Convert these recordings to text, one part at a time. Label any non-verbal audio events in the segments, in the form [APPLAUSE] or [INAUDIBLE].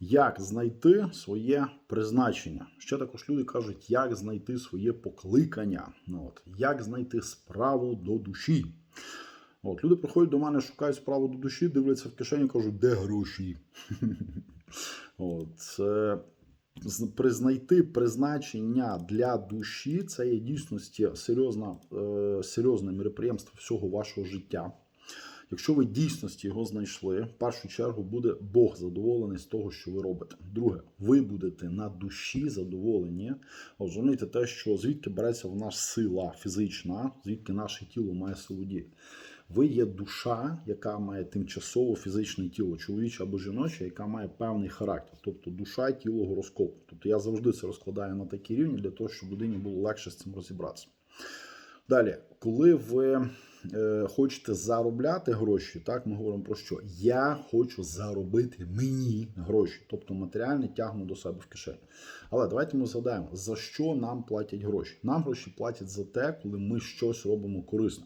Як знайти своє призначення? Ще також люди кажуть, як знайти своє покликання. Ну, от, Як знайти справу до душі. От, Люди приходять до мене, шукають справу до душі, дивляться в кишені, кажуть, де гроші? [LAUGHS] От, признайти призначення для душі це є дійсності е, серйозне міроприємство всього вашого життя. Якщо ви дійсності його знайшли, в першу чергу буде Бог задоволений з того, що ви робите. Друге, ви будете на душі задоволені. Розумієте, те, що звідки береться в нас сила фізична, звідки наше тіло має силу дії. Ви є душа, яка має тимчасово фізичне тіло, чоловіче або жіноче, яка має певний характер, тобто душа, тіло, гороскоп. Тобто я завжди це розкладаю на такі рівні для того, щоб людині було легше з цим розібратися. Далі, коли ви е, хочете заробляти гроші, так ми говоримо про що? Я хочу заробити мені гроші, тобто матеріальне тягну до себе в кишеню. Але давайте ми згадаємо, за що нам платять гроші. Нам гроші платять за те, коли ми щось робимо корисне.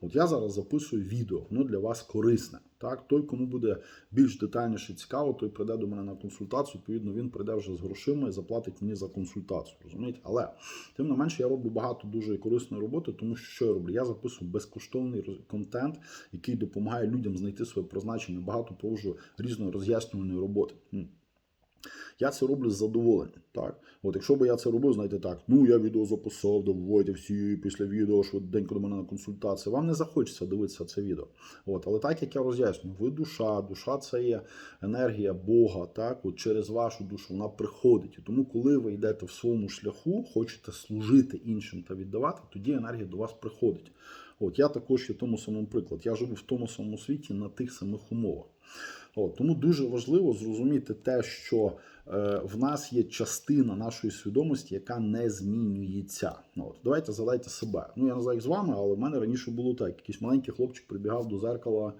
От я зараз записую відео, воно для вас корисне. Так, той, кому буде більш детальніше цікаво, той прийде до мене на консультацію. Відповідно, він прийде вже з грошима і заплатить мені за консультацію. Розумієте? Але тим не менше я роблю багато дуже корисної роботи, тому що що я роблю? Я записую безкоштовний контент, який допомагає людям знайти своє призначення. Багато провожу різної роз'яснювальної роботи. Я це роблю з задоволенням. Так, от якщо б я це робив, знаєте, так, ну я відео записав, давайте всі після відео швиденько до мене на консультацію. Вам не захочеться дивитися це відео. От, але так як я роз'яснюю, ви душа, душа це є енергія Бога. Так, от через вашу душу вона приходить. І тому, коли ви йдете в своєму шляху, хочете служити іншим та віддавати, тоді енергія до вас приходить. От я також є тому самому приклад. Я живу в тому самому світі на тих самих умовах. От, тому дуже важливо зрозуміти те, що е, в нас є частина нашої свідомості, яка не змінюється. Ну, От, давайте згадайте себе. Ну я не знаю, як з вами, але в мене раніше було так. Якийсь маленький хлопчик прибігав до зеркала,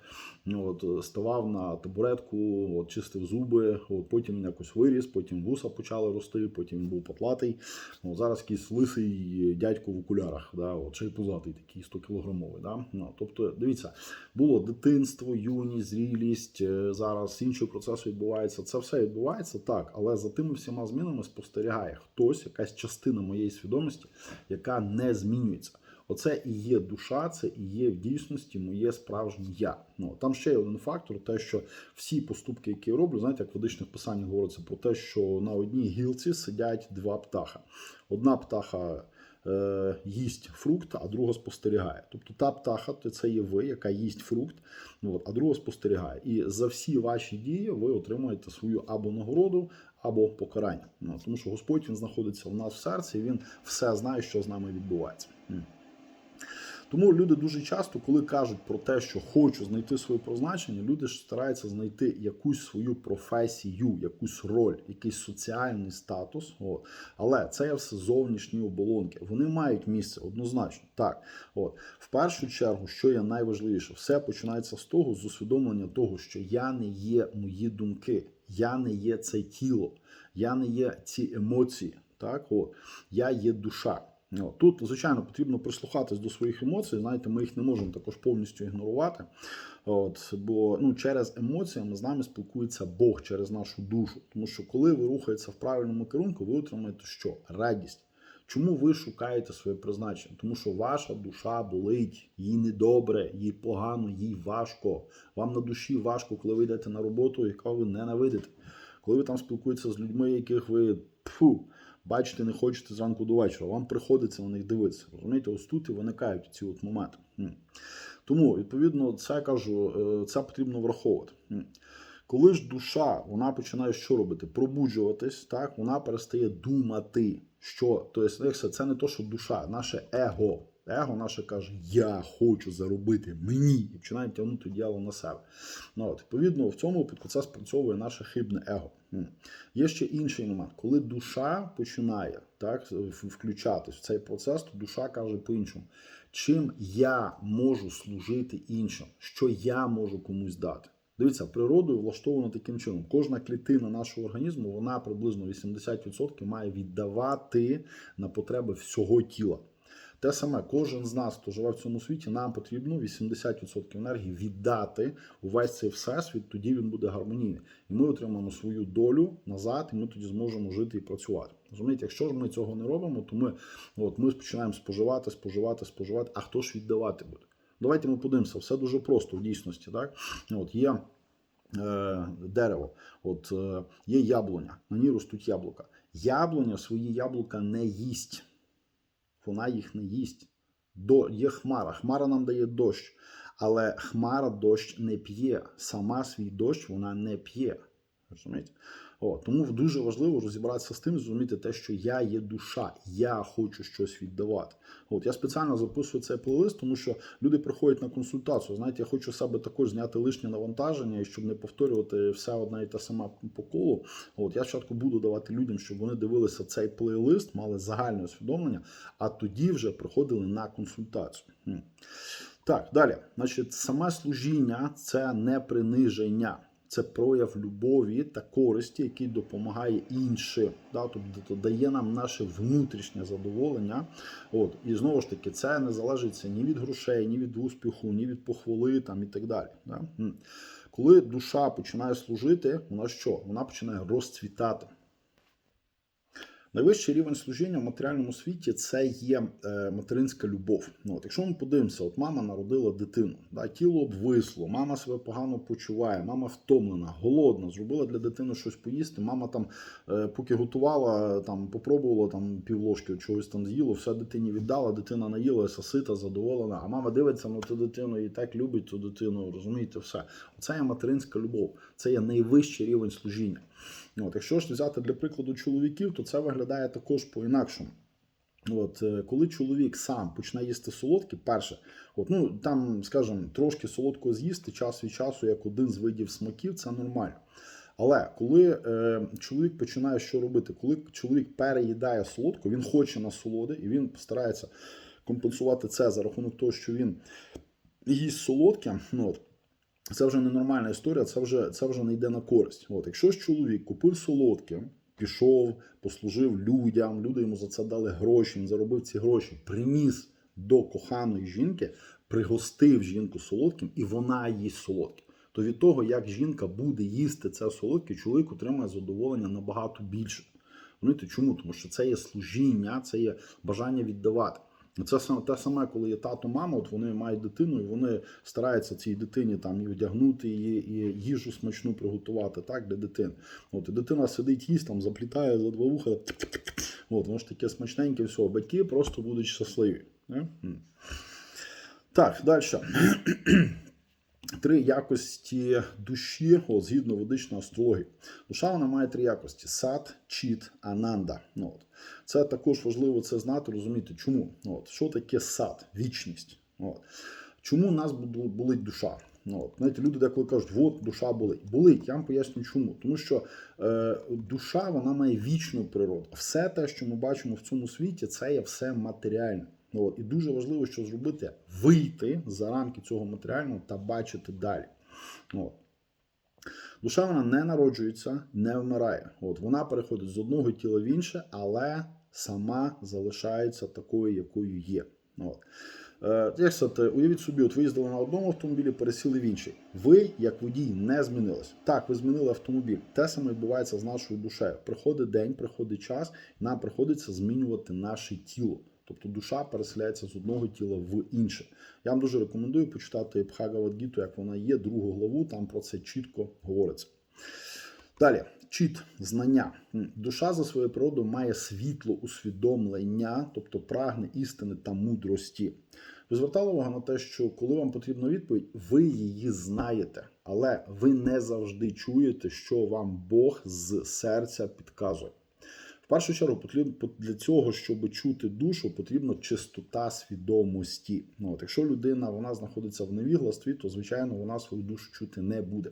от, ставав на табуретку, от, чистив зуби, от, потім якось виріс, потім вуса почали рости, потім був потлатий. От, зараз якийсь лисий дядько в окулярах, да, от, ще й пузатий, такий 100 кілограмовий. Да? Ну, тобто, дивіться, було дитинство, юність, зрілість, е, зараз інші процеси відбуваються. Це все відбувається так, але за тими всіма змінами спостерігає хтось, якась частина моєї свідомості, яка не змінюється. Оце і є душа, це і є в дійсності моє справжнє я. Ну там ще є один фактор: те, що всі поступки, які я роблю, знаєте, як в ведичних писаннях говориться про те, що на одній гілці сидять два птаха. Одна птаха е, їсть фрукт, а друга спостерігає. Тобто та птаха, то це є ви, яка їсть фрукт, ну, а друга спостерігає. І за всі ваші дії ви отримуєте свою або нагороду, або покарання. Ну, тому що Господь він знаходиться в нас в серці, і він все знає, що з нами відбувається. Тому люди дуже часто, коли кажуть про те, що хочу знайти своє призначення, люди ж стараються знайти якусь свою професію, якусь роль, якийсь соціальний статус. От. Але це все зовнішні оболонки. Вони мають місце однозначно. Так, от в першу чергу, що є найважливіше, все починається з того, з усвідомлення того, що я не є мої думки, я не є це тіло, я не є ці емоції. Так, от я є душа. Ну, Тут, звичайно, потрібно прислухатись до своїх емоцій. Знаєте, ми їх не можемо також повністю ігнорувати. От, бо ну, через емоції з нами спілкується Бог через нашу душу. Тому що коли ви рухаєтеся в правильному керунку, ви отримаєте що? Радість. Чому ви шукаєте своє призначення? Тому що ваша душа болить, їй недобре, їй погано, їй важко. Вам на душі важко, коли ви йдете на роботу, яку ви ненавидите. Коли ви там спілкуєтеся з людьми, яких ви пфу, бачите, не хочете зранку до вечора, вам приходиться на них дивитися. Розумієте, ось тут і виникають ці от моменти. Тому, відповідно, це я кажу, е, це потрібно враховувати. Коли ж душа вона починає що робити? Пробуджуватись, так вона перестає думати, що тобто, це не то, що душа, наше его. Его наше каже, я хочу заробити мені і починає тягнути діяло на себе. Ну, от, Відповідно, в цьому випадку це спрацьовує наше хибне его. Є ще інший момент, коли душа починає так, включатись в цей процес, то душа каже по-іншому, чим я можу служити іншим, що я можу комусь дати. Дивіться, природою влаштовано таким чином. Кожна клітина нашого організму, вона приблизно 80% має віддавати на потреби всього тіла. Те саме, кожен з нас, хто живе в цьому світі, нам потрібно 80% енергії віддати увесь цей всесвіт, тоді він буде гармонійний. І ми отримаємо свою долю назад, і ми тоді зможемо жити і працювати. Розумієте, якщо ж ми цього не робимо, то ми, от, ми починаємо споживати, споживати, споживати. А хто ж віддавати буде? Давайте ми подивимося, все дуже просто в дійсності. Так? От Є е, дерево, от е, є яблуня, на ній ростуть яблука. Яблуня свої яблука не їсть. Вона їх не їсть. До, є хмара. Хмара нам дає дощ. Але хмара дощ не п'є. Сама свій дощ вона не п'є. Розумієте? О, тому дуже важливо розібратися з тим, зрозуміти те, що я є душа, я хочу щось віддавати. От я спеціально записую цей плейлист, тому що люди приходять на консультацію. Знаєте, я хочу себе також зняти лишнє навантаження, і щоб не повторювати все одне і те саме по колу. От я спочатку буду давати людям, щоб вони дивилися цей плейлист, мали загальне усвідомлення, а тоді вже приходили на консультацію. Так, далі. Значить, саме служіння це не приниження. Це прояв любові та користі, який допомагає іншим, да, тобто дає нам наше внутрішнє задоволення. От і знову ж таки, це не залежиться ні від грошей, ні від успіху, ні від похвали там і так далі. Да? Коли душа починає служити, вона що? Вона починає розцвітати. Найвищий рівень служіння в матеріальному світі це є е, материнська любов. Ну, от, якщо ми подивимося, от мама народила дитину, да, тіло обвисло, мама себе погано почуває, мама втомлена, голодна, зробила для дитини щось поїсти. Мама там, е, поки готувала, там попробувала там півложки чогось там з'їло, все дитині віддала, дитина наїлася, сита, задоволена. А мама дивиться на ту дитину і так любить ту дитину. Розумієте, все. Це є материнська любов, це є найвищий рівень служіння. От, якщо ж взяти для прикладу чоловіків, то це виглядає також по-інакшому. От, е, коли чоловік сам почне їсти солодке, перше, от, ну там, скажімо, трошки солодкого з'їсти час від часу, як один з видів смаків, це нормально. Але коли е, чоловік починає що робити, коли чоловік переїдає солодко, він хоче насолоди, і він старається компенсувати це за рахунок того, що він їсть солодке. Ну, от, це вже ненормальна історія, це вже, це вже не йде на користь. От, якщо ж чоловік купив солодке, пішов, послужив людям, люди йому за це дали гроші, він заробив ці гроші, приніс до коханої жінки, пригостив жінку солодким, і вона їсть солодке. То від того, як жінка буде їсти це солодке, чоловік отримає задоволення набагато більше. Розумієте, чому? Тому що це є служіння, це є бажання віддавати. Це саме те саме, коли є тато, мама, от вони мають дитину, і вони стараються цій дитині там і вдягнути її, і їжу смачну приготувати так для дитини. От і дитина сидить, їсть там, заплітає за два вуха. От, воно ж таке смачненьке, все. Батьки просто будуть щасливі. Так, далі. Три якості душі, згідно ведичної астрології. Душа вона має три якості: сад, чіт, ананда. Ну, от. Це також важливо це знати, розуміти, чому. Ну, От. Що таке сад, вічність. От. Чому у нас болить душа? Ну, от. Знаєте, люди деколи кажуть, от душа болить. Болить, я вам поясню чому. Тому що е, душа вона має вічну природу. Все те, що ми бачимо в цьому світі, це є все матеріальне. От. І дуже важливо, що зробити вийти за рамки цього матеріального та бачити далі. От. Душа вона не народжується, не вмирає. От вона переходить з одного тіла в інше, але сама залишається такою, якою є. От. Е, як сказати, уявіть собі, от ви їздили на одному автомобілі, пересіли в інший. Ви, як водій, не змінились. Так, ви змінили автомобіль. Те саме відбувається з нашою душею. Приходить день, приходить час, і нам приходиться змінювати наше тіло. Тобто душа переселяється з одного тіла в інше. Я вам дуже рекомендую почитати Бхагавадгіту, як вона є, другу главу, там про це чітко говориться. Далі, чіт, знання. Душа за своєю природою має світло усвідомлення, тобто прагне істини та мудрості. Ви звертали увагу на те, що коли вам потрібна відповідь, ви її знаєте, але ви не завжди чуєте, що вам Бог з серця підказує. Першу чергу, потрібно для цього, щоб чути душу, потрібна чистота свідомості. Ну, от, якщо людина вона знаходиться в невігластві, то звичайно вона свою душу чути не буде.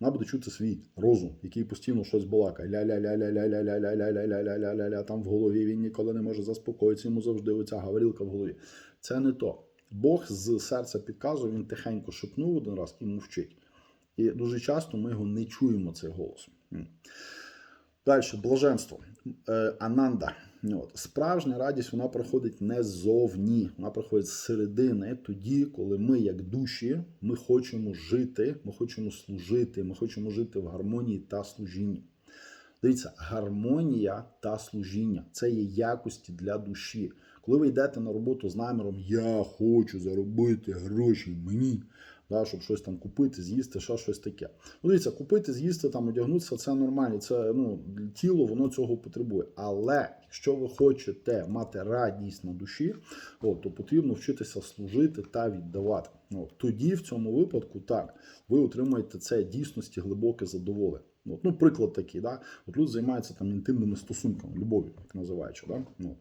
Вона буде чути свій розум, який постійно щось балакає. Ля-ля-ля-ля-ля-ля-ля-ля-ля-ля-ля-ля-ля-ля-ля. Там в голові він ніколи не може заспокоїтися, йому завжди оця говорілка в голові. Це не то. Бог з серця підказує, він тихенько шепнув один раз і мовчить. І дуже часто ми його не чуємо, цей голос. Далі, блаженство. Е, Ананда. От. Справжня радість вона проходить не ззовні, вона проходить з середини, тоді, коли ми, як душі, ми хочемо жити, ми хочемо служити, ми хочемо жити в гармонії та служінні. Дивіться, гармонія та служіння це є якості для душі. Коли ви йдете на роботу з наміром, я хочу заробити гроші мені, да, щоб щось там купити, з'їсти, ще щось таке. Ну, дивіться, купити, з'їсти, там, одягнутися це нормально. Це ну, тіло воно цього потребує. Але якщо ви хочете мати радість на душі, от, то потрібно вчитися служити та віддавати. От, тоді в цьому випадку так, ви отримаєте це дійсності глибоке задоволення. От, ну, приклад такий, да? От люди займаються там інтимними стосунками, любов'ю, так називаючи. Да? Ну,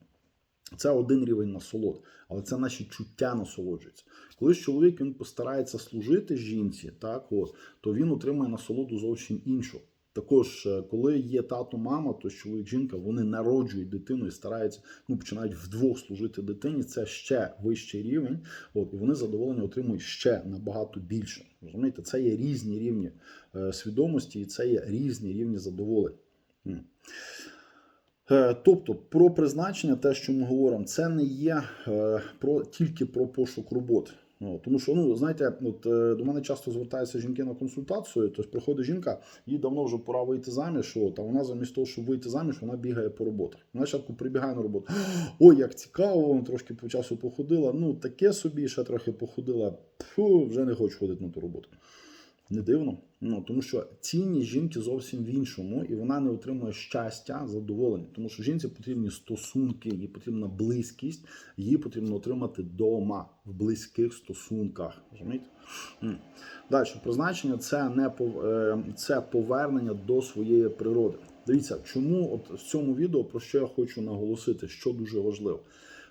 це один рівень насолод, але це наші чуття насолоджуються. Коли чоловік він постарається служити жінці, так от, то він отримає насолоду зовсім іншу. Також, е, коли є тато, мама, то чоловік, жінка, вони народжують дитину і стараються, ну починають вдвох служити дитині. Це ще вищий рівень. От і вони задоволення отримують ще набагато більше. Розумієте, це є різні рівні е, свідомості, і це є різні рівні задоволень. Е, Тобто про призначення, те, що ми говоримо, це не є про тільки про пошук роботи. Ну, тому що, ну знаєте, от е, до мене часто звертаються жінки на консультацію. Тобто приходить жінка, їй давно вже пора вийти заміж. От, а вона замість того, щоб вийти заміж, вона бігає по роботах. Вона спочатку прибігає на роботу. [GASPS] Ой, як цікаво, вона трошки по часу походила. Ну таке собі ще трохи походила. Фу, вже не хочу ходити на ту роботу. Не дивно. Ну, тому що цінність жінки зовсім в іншому, і вона не отримує щастя, задоволення. Тому що жінці потрібні стосунки, їй потрібна близькість, її потрібно отримати вдома, в близьких стосунках. Розумієте? Далі, призначення це не е, це повернення до своєї природи. Дивіться, чому от в цьому відео про що я хочу наголосити, що дуже важливо.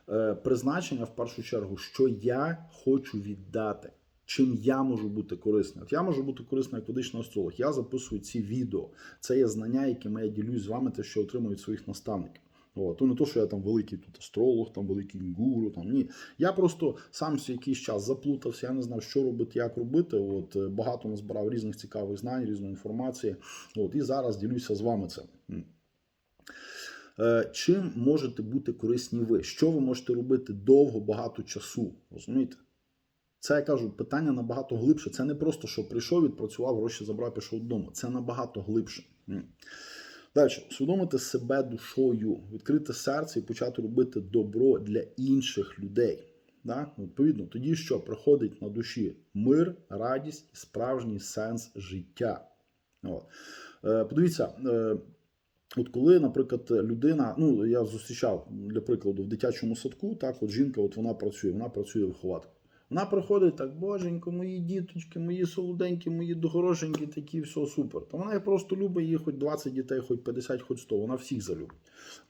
Е, Призначення в першу чергу, що я хочу віддати чим я можу бути корисним. От я можу бути корисним як ведичний астролог. Я записую ці відео. Це є знання, якими я ділюсь з вами, те, що отримують своїх наставників. О, то не то, що я там великий тут астролог, там великий гуру. Там ні. Я просто сам якийсь час заплутався, я не знав, що робити, як робити. От е, багато назбирав різних цікавих знань, різної інформації. От і зараз ділюся з вами цим. Е, Чим можете бути корисні ви? Що ви можете робити довго, багато часу? Розумієте? Це я кажу, питання набагато глибше. Це не просто, що прийшов, відпрацював, гроші забрав, пішов додому. Це набагато глибше. Далі, усвідомити себе душою, відкрити серце і почати робити добро для інших людей. Да? Відповідно, тоді що приходить на душі мир, радість і справжній сенс життя. От. Е, подивіться. Е, От коли, наприклад, людина, ну я зустрічав для прикладу в дитячому садку, так от жінка, от вона працює, вона працює вихователем. Вона приходить так, боженько, мої діточки, мої солоденькі, мої догорошенькі, такі, все супер. Та вона просто любить, її хоч 20 дітей, хоч 50, хоч 100, вона всіх залюбить.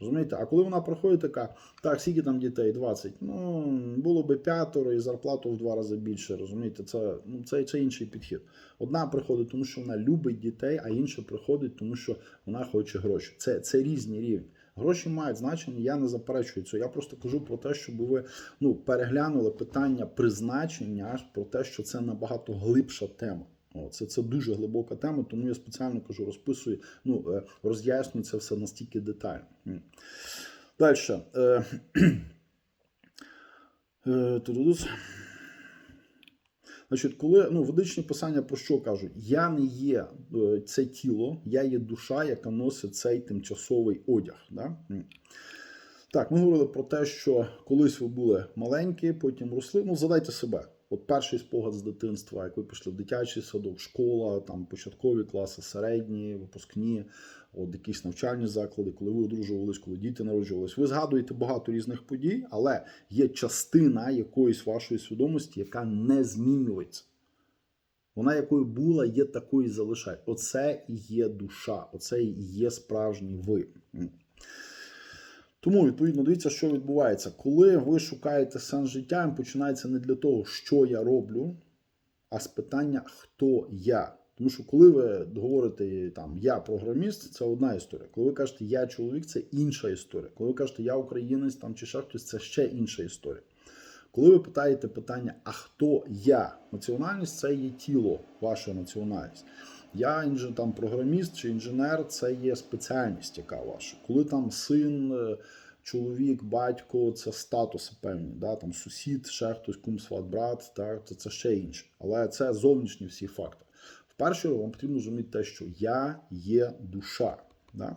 Розумієте? А коли вона приходить така, так, скільки там дітей? 20. Ну, було би п'ятеро і зарплату в два рази більше. Розумієте, це, ну, це, це інший підхід. Одна приходить, тому що вона любить дітей, а інша приходить, тому що вона хоче гроші. Це, це різні рівні. Гроші мають значення, я не заперечую цього. Я просто кажу про те, щоб ви ну, переглянули питання призначення, про те, що це набагато глибша тема. Це, це дуже глибока тема, тому я спеціально кажу, розписую, ну, е, роз'яснюю це все настільки детально. Далі. [CLEARS THROAT] Значить, коли ну, ведичні писання про що кажуть? Я не є е, це тіло, я є душа, яка носить цей тимчасовий одяг. Да? Так, ми говорили про те, що колись ви були маленькі, потім росли. Ну, задайте себе. От перший спогад з дитинства, як ви пішли в дитячий садок, школа, там початкові класи, середні, випускні, от якісь навчальні заклади, коли ви одружувались, коли діти народжувались. Ви згадуєте багато різних подій, але є частина якоїсь вашої свідомості, яка не змінюється. Вона якою була, є такою і залишає. Оце і є душа, оце і є справжній ви. Тому, відповідно, дивіться, що відбувається. Коли ви шукаєте сенс життя, починається не для того, що я роблю, а з питання, хто я. Тому що коли ви говорите там я програміст, це одна історія. Коли ви кажете я чоловік, це інша історія. Коли ви кажете я українець там чи ще хтось, це ще інша історія. Коли ви питаєте питання, а хто я? Національність це є тіло, ваша національність. Я інжен, там програміст чи інженер, це є спеціальність, яка ваша. Коли там син, е, чоловік, батько це статуси певні, да? там сусід, ще хтось, кум, сват, брат, так? це ще інше. Але це зовнішні всі фактори. В першу вам потрібно розуміти те, що я є душа. Да?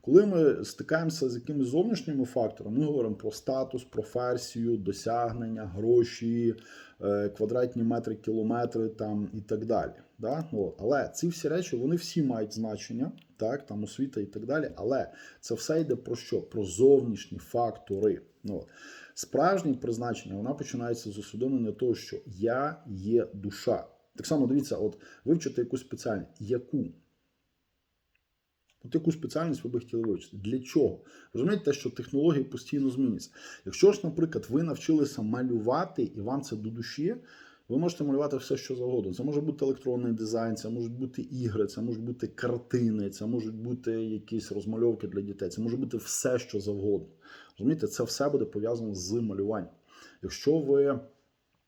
Коли ми стикаємося з якимись зовнішніми факторами, ми говоримо про статус, професію, досягнення, гроші, е, квадратні метри, кілометри там і так далі. Да? От. Але ці всі речі вони всі мають значення, так, там освіта і так далі. Але це все йде про що? Про зовнішні фактори. От. Справжнє призначення вона починається з усвідомлення того, що я є душа. Так само дивіться, от вивчити якусь спеціальність. Яку? От яку спеціальність ви би хотіли вивчити? Для чого? Розумієте, те, що технології постійно змінюються. Якщо ж, наприклад, ви навчилися малювати і вам це до душі, ви можете малювати все, що завгодно. Це може бути електронний дизайн, це можуть бути ігри, це можуть бути картини, це можуть бути якісь розмальовки для дітей, це може бути все, що завгодно. Розумієте, це все буде пов'язано з малюванням. Якщо ви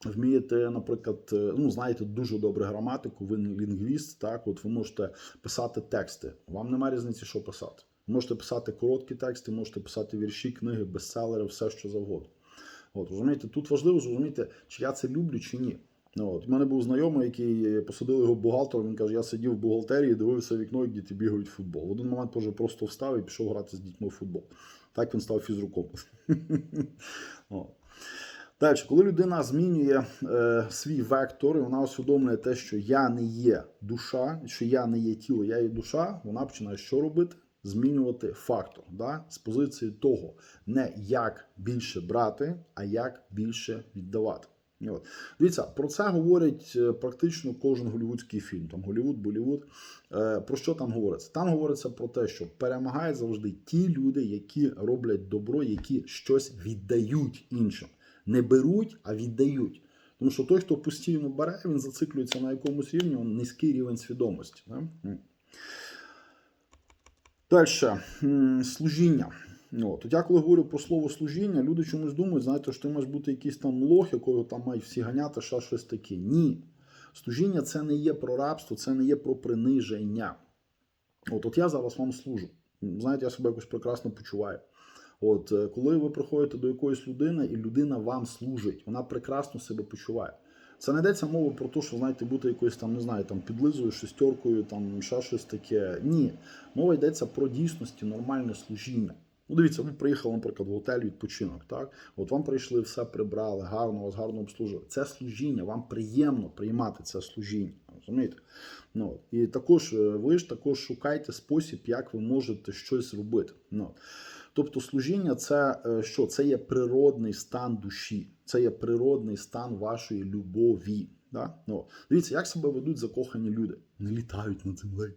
вмієте, наприклад, е, ну знаєте дуже добре граматику, ви лінгвіст, так от ви можете писати тексти. Вам немає різниці, що писати. Можете писати короткі тексти, можете писати вірші, книги, бестселери, все що завгодно. От розумієте, тут важливо зрозуміти, чи я це люблю, чи ні. От, у мене був знайомий, який посадили його бухгалтером. Він каже: я сидів в бухгалтерії, дивився вікно, як діти бігають в футбол. В один момент теж просто встав і пішов грати з дітьми в футбол. Так він став фізруком. [LAUGHS] Далі, коли людина змінює е, свій вектор, і вона усвідомлює те, що я не є душа, що я не є тіло, я є душа, вона починає що робити? Змінювати фактор да? з позиції того, не як більше брати, а як більше віддавати. От. Дивіться, про це говорить е, практично кожен голівудський фільм. Там Голівуд, Болівуд. Е, Про що там говориться? Там говориться про те, що перемагають завжди ті люди, які роблять добро, які щось віддають іншим. Не беруть, а віддають. Тому що той, хто постійно бере, він зациклюється на якомусь рівні, він низький рівень свідомості. Да? Далі, служіння. От. От я коли говорю про слово служіння, люди чомусь думають, знаєте, що ти маєш бути якийсь там лох, якого там мають всі ганяти, ще щось таке. Ні. Служіння це не є про рабство, це не є про приниження. От, от я зараз вам служу. Знаєте, я себе якось прекрасно почуваю. От, е, коли ви приходите до якоїсь людини, і людина вам служить, вона прекрасно себе почуває. Це не йдеться мова про те, що знаєте, бути якоюсь там, не знаю, там підлизою, шестеркою, там ще щось таке. Ні. Мова йдеться про дійсності нормальне служіння. Ну, дивіться, ви приїхали, наприклад, в готель відпочинок, так? От вам прийшли, все прибрали, гарно, вас гарно обслужили. Це служіння, вам приємно приймати це служіння. Розумієте? Ну, і також е, ви ж також шукайте спосіб, як ви можете щось робити. Ну, тобто, служіння це е, що? Це є природний стан душі, це є природний стан вашої любові. Да? Ну, дивіться, як себе ведуть закохані люди. Не літають над землею.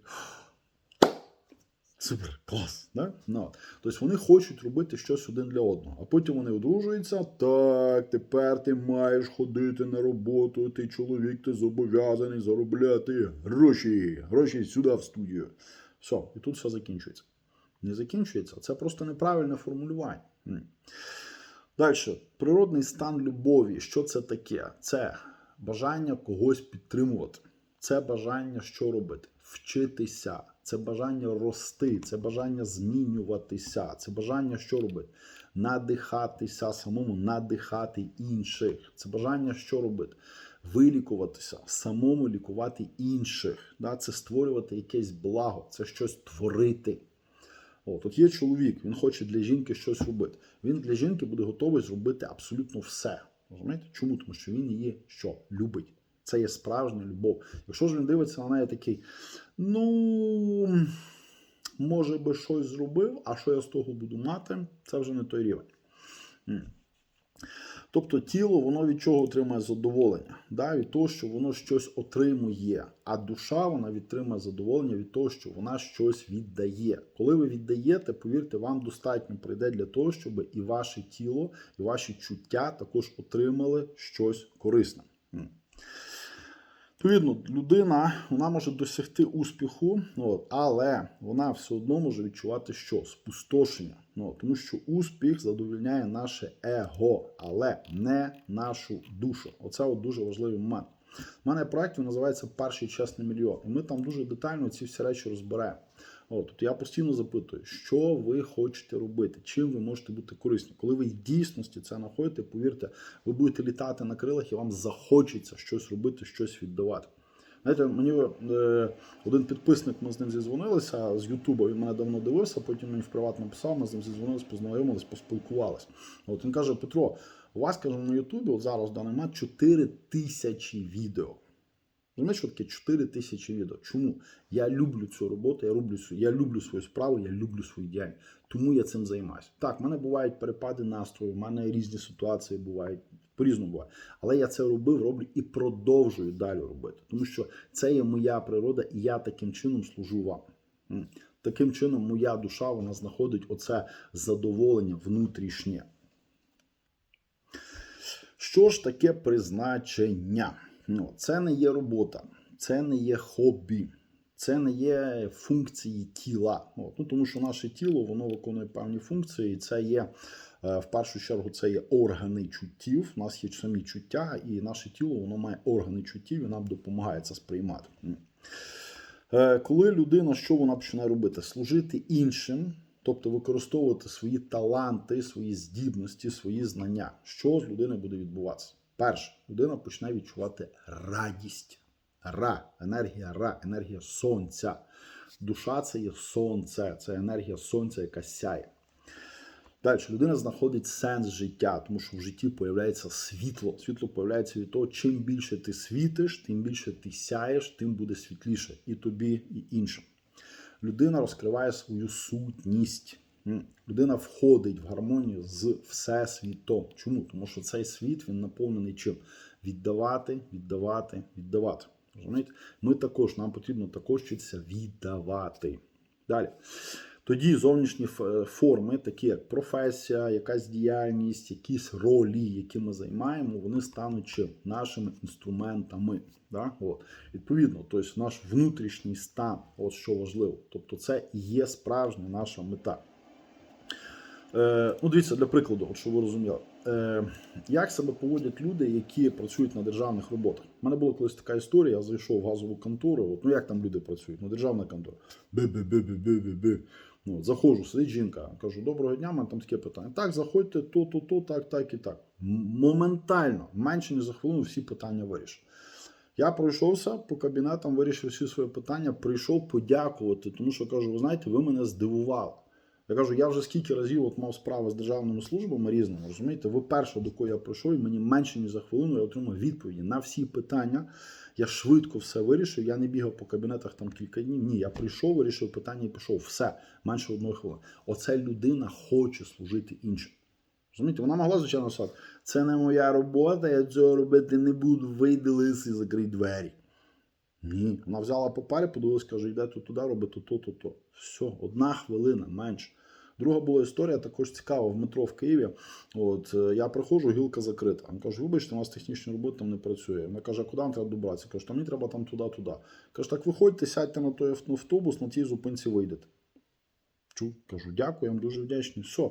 Супер, клас. Да? Ну, тобто вони хочуть робити щось один для одного. А потім вони одружуються. Так, тепер ти маєш ходити на роботу, ти чоловік, ти зобов'язаний заробляти гроші. Гроші сюди в студію. Все, і тут все закінчується. Не закінчується. Це просто неправильне формулювання. Далі, природний стан любові. Що це таке? Це бажання когось підтримувати. Це бажання що робити? Вчитися. Це бажання рости, це бажання змінюватися, це бажання що робити? Надихатися самому, надихати інших. Це бажання що робити? Вилікуватися, самому лікувати інших. Це створювати якесь благо, це щось творити. От, от є чоловік, він хоче для жінки щось робити. Він для жінки буде готовий зробити абсолютно все. Розумієте? Чому? Тому що він її що? Любить. Це є справжня любов. Якщо ж він дивиться на неї такий, ну, може би щось зробив, а що я з того буду мати, це вже не той рівень. Тобто тіло воно від чого отримає задоволення? Да? Від того, що воно щось отримує, а душа вона відтримує задоволення від того, що вона щось віддає. Коли ви віддаєте, повірте, вам достатньо прийде для того, щоб і ваше тіло, і ваші чуття також отримали щось корисне. Відповідно, людина вона може досягти успіху, от, але вона все одно може відчувати що? Спустошення. Ну, тому що успіх задовільняє наше его, але не нашу душу. Оце от дуже важливий момент. У мене проект називається Перший чесний мільйон. І ми там дуже детально ці всі речі розберемо. От, тобто я постійно запитую, що ви хочете робити, чим ви можете бути корисні. Коли ви в дійсності це знаходите, повірте, ви будете літати на крилах і вам захочеться щось робити, щось віддавати. Знаєте, мені е, один підписник, ми з ним зізвонилися з Ютуба, він мене давно дивився, потім мені в приват написав, ми з ним зізвонилися, познайомились, поспілкувалися. От він каже: Петро, у вас каже на Ютубі, от зараз в даний момент 4 тисячі відео. Розумієш, що таке 4 тисячі відео. Чому? Я люблю цю роботу, я люблю, я люблю свою справу, я люблю свою діяльність. Тому я цим займаюся. Так, в мене бувають перепади настрою, в мене різні ситуації бувають, по-різному буває. Але я це робив, роблю і продовжую далі робити. Тому що це є моя природа, і я таким чином служу вам. Таким чином, моя душа вона знаходить оце задоволення внутрішнє. Що ж таке призначення? Ну, це не є робота, це не є хобі, це не є функції тіла. От, ну, тому що наше тіло воно виконує певні функції, і це є. е, В першу чергу це є органи чуттів. У нас є самі чуття, і наше тіло воно має органи чуттів і нам допомагає це сприймати. Е, Коли людина, що вона починає робити? Служити іншим, тобто використовувати свої таланти, свої здібності, свої знання. Що з людиною буде відбуватися? Перше, людина почне відчувати радість. Ра, енергія ра, енергія сонця. Душа це є сонце, це енергія сонця, яка сяє. Далі людина знаходить сенс життя, тому що в житті появляється світло. Світло появляється від того, чим більше ти світиш, тим більше ти сяєш, тим буде світліше і тобі, і іншим. Людина розкриває свою сутність. Людина входить в гармонію з всесвітом. Чому? Тому що цей світ він наповнений чим? Віддавати, віддавати, віддавати. Розумієте? Ми також, нам потрібно також вчитися віддавати. Далі. Тоді зовнішні ф- форми, такі як професія, якась діяльність, якісь ролі, які ми займаємо, вони стануть чим? нашими інструментами. Да? От. Відповідно, тобто наш внутрішній стан, от що важливо. Тобто, це і є справжня наша мета. Е, ну, дивіться, для прикладу, от щоб ви розуміли, е, як себе поводять люди, які працюють на державних роботах. У мене була колись така історія, я зайшов в газову контору. От, ну як там люди працюють? Ну, державна контора. Би-би-би-би-би-би-би. Ну, заходжу, сидить жінка. Кажу, доброго дня, мене там таке питання. Так, заходьте, то, то, то, так, так і так. Моментально, менше ніж за хвилину, всі питання вирішив. Я пройшовся по кабінетам, вирішив всі свої питання, прийшов подякувати, тому що кажу, ви знаєте, ви мене здивували. Я кажу, я вже скільки разів от мав справи з державними службами різними, розумієте, ви перша, до кого я пройшов, і мені менше ніж за хвилину я отримав відповіді на всі питання. Я швидко все вирішив. Я не бігав по кабінетах там кілька днів. Ні, я прийшов, вирішив питання і пішов. Все, менше одної хвилини. Оце людина хоче служити іншим. Розумієте, вона могла, звичайно, сказати, це не моя робота, я цього робити не буду, вийди лис і закрий двері. Ні. Вона взяла папері, подивилась, каже, йде тут туди, робити то, то, то. Все, одна хвилина менше. Друга була історія також цікава в метро в Києві. От е, я приходжу, гілка закрита. Він каже, вибачте, у нас технічна робота там не працює. Вона каже, куди нам треба добратися? Каже, там мені треба там туди, туди. Каже, так виходьте, сядьте на той автобус, на тій зупинці вийдете. Чу, кажу, дякую, я вам дуже вдячний. Все.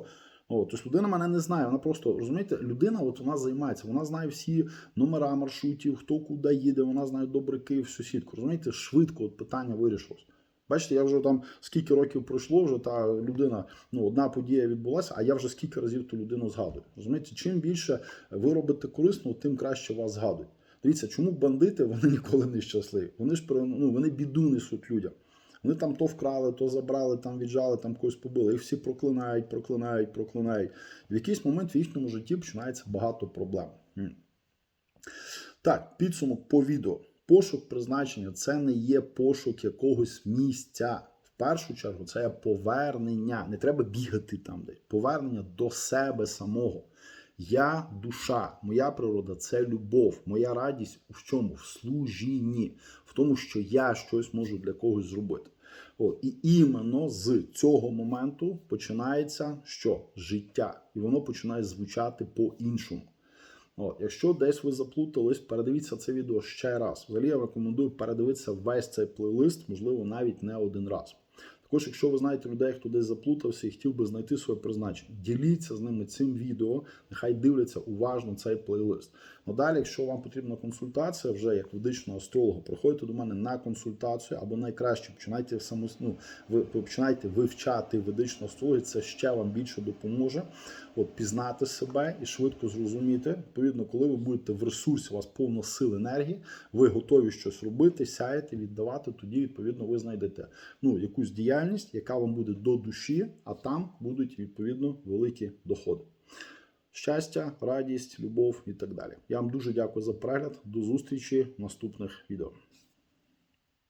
О, тобто людина мене не знає. Вона просто розумієте, людина, от вона займається, вона знає всі номера маршрутів, хто куди їде, вона знає добре Київ, сусідку. Розумієте, швидко от питання вирішилось. Бачите, я вже там скільки років пройшло, вже та людина, ну одна подія відбулася, а я вже скільки разів ту людину згадую. Розумієте, чим більше ви робите корисно, тим краще вас згадують. Дивіться, чому бандити вони ніколи не щасливі? Вони ж ну, вони біду несуть людям. Вони там то вкрали, то забрали, там віджали, там когось побили. Їх всі проклинають, проклинають, проклинають. В якийсь момент в їхньому житті починається багато проблем. Так, підсумок по відео. Пошук призначення це не є пошук якогось місця. В першу чергу це повернення. Не треба бігати там десь. Повернення до себе самого. Я душа, моя природа це любов. Моя радість в чому? В служінні, в тому, що я щось можу для когось зробити. От, і іменно з цього моменту починається що? Життя. І воно починає звучати по-іншому. От, якщо десь ви заплутались, передивіться це відео ще раз. Взагалі я рекомендую передивитися весь цей плейлист, можливо, навіть не один раз. Також, якщо ви знаєте людей, хто десь заплутався і хотів би знайти своє призначення, діліться з ними цим відео. Нехай дивляться уважно цей плейлист. Надалі, якщо вам потрібна консультація, вже як ведичного астролога, приходьте до мене на консультацію або найкраще починайте самос... ну, ви починайте вивчати ведичну астрологію. Це ще вам більше допоможе. От пізнати себе і швидко зрозуміти. Відповідно, коли ви будете в ресурсі, у вас повно сил енергії, ви готові щось робити, сяєте, віддавати. Тоді відповідно ви знайдете ну якусь діяльність, яка вам буде до душі, а там будуть відповідно великі доходи. Щастя, радість, любов і так далі. Я вам дуже дякую за перегляд. До зустрічі в наступних відео.